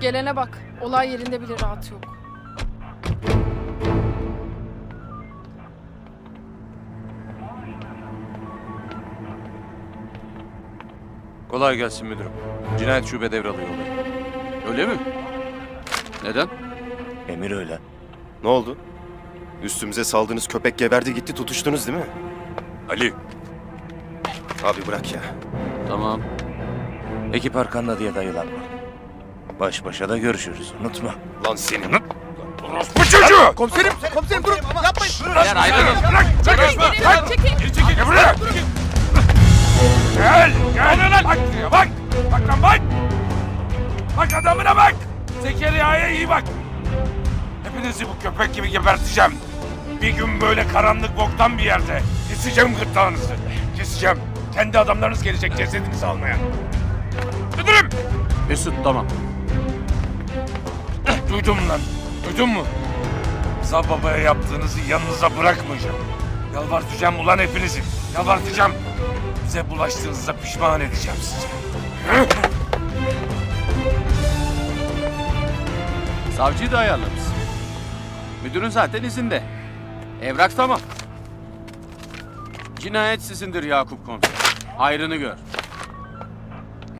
Gelene bak. Olay yerinde bile rahat yok. Kolay gelsin müdürüm. Cinayet şube devralıyor olayı. Öyle mi? Neden? Emir öyle. Ne oldu? Üstümüze saldığınız köpek geberdi gitti tutuştunuz değil mi? Ali. Abi bırak ya. Tamam. Ekip arkanda diye dayılanma. Baş başa da görüşürüz unutma. Lan senin. Bu çocuğu! Komiserim, komiserim durun. Yapmayın. Beyler ayrılın. Çekil. Çekil buraya. Gel, gel lan. Bak buraya bak. Bak lan bak. Bak adamına bak. Zekeriya'ya iyi bak. Hepinizi bu köpek gibi geberteceğim. Bir gün böyle karanlık boktan bir yerde keseceğim gırtlağınızı. Keseceğim. Kendi adamlarınız gelecek cesedinizi almaya. Müdürüm. Mesut tamam. Duydun lan? Duydun mu? Rıza babaya yaptığınızı yanınıza bırakmayacağım. Yalvartacağım ulan hepinizi. Yalvartacağım. Bize bulaştığınızda pişman edeceğim sizi. Savcıyı da ayarlamış. Müdürün zaten izinde. Evrak tamam. Cinayet sizindir Yakup komiser. Hayrını gör.